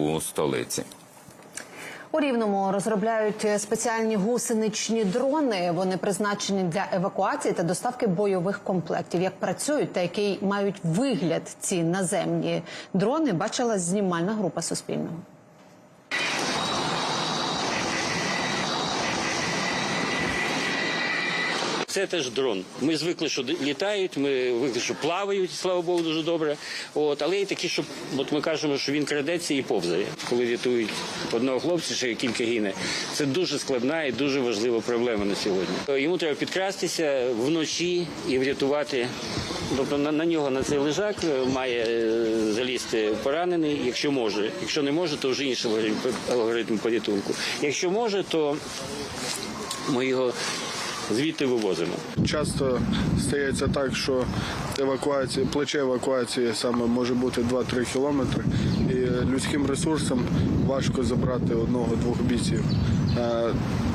у столиці. У Рівному розробляють спеціальні гусеничні дрони. Вони призначені для евакуації та доставки бойових комплектів. Як працюють та який мають вигляд ці наземні дрони, бачила знімальна група Суспільного. Це теж дрон. Ми звикли, що літають, ми звикли, що плавають, слава Богу, дуже добре. От, але є такі, що от ми кажемо, що він крадеться і повзає. Коли рятують одного хлопця, ще кілька гине. Це дуже складна і дуже важлива проблема на сьогодні. Йому треба підкрастися вночі і врятувати. Тобто на, на нього на цей лежак має е, залізти поранений, якщо може. Якщо не може, то вже інший алгоритм порятунку. Якщо може, то ми його звідти вивозимо. Часто стається так, що евакуація, плече евакуації саме може бути 2-3 кілометри, і людським ресурсом важко забрати одного-двох бійців.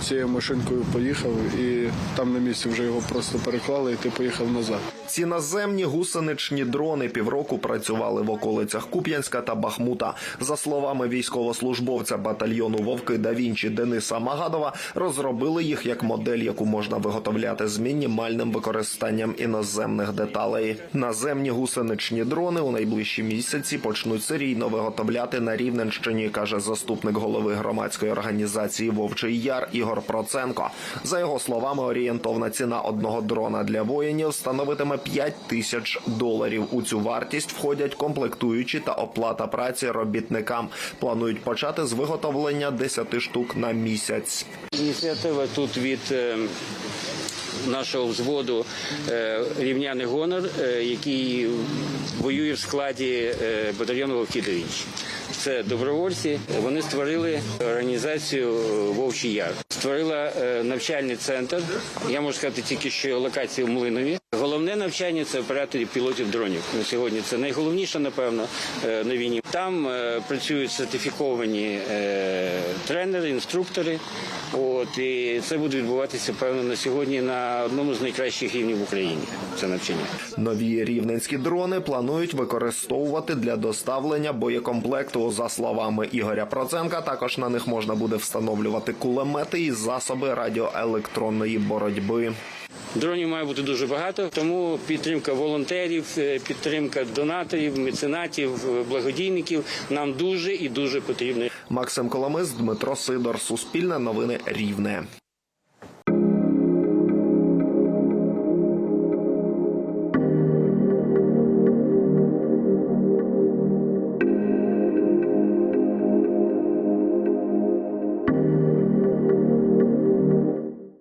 Цією машинкою поїхав і там на місці вже його просто переклали, і ти поїхав назад. Ці наземні гусеничні дрони півроку працювали в околицях Куп'янська та Бахмута. За словами військовослужбовця батальйону Вовки да Вінчі Дениса Магадова, розробили їх як модель, яку можна виготовляти з мінімальним використанням іноземних деталей. Наземні гусеничні дрони у найближчі місяці почнуть серійно виготовляти на Рівненщині, каже заступник голови громадської організації Вовчий Яр Ігор Проценко. За його словами, орієнтовна ціна одного дрона для воїнів становитиме 5 тисяч доларів. У цю вартість входять комплектуючі та оплата праці робітникам. Планують почати з виготовлення 10 штук на місяць. Ініціатива тут від е, нашого взводу е, рівняний гонор, е, який воює в складі батальйону Вовки да Вінчі. Це добровольці. Вони створили організацію Вовчий Яр. Створила е, навчальний центр. Я можу сказати тільки що локацію в Млинові. Головне навчання це операторів пілотів дронів. На сьогодні це найголовніше, напевно, е, на війні. Там е, працюють сертифіковані е, тренери, інструктори. От і це буде відбуватися певно на сьогодні на одному з найкращих рівнів в Україні. Це навчання. Нові рівненські дрони планують використовувати для доставлення боєкомплекту. За словами Ігоря Проценка, також на них можна буде встановлювати кулемети і засоби радіоелектронної боротьби. Дронів має бути дуже багато, тому підтримка волонтерів, е, підтримка донаторів, меценатів, е, благодійників нам дуже і дуже потрібна. Максим Коломис, Дмитро Сидор, Суспільне новини Рівне.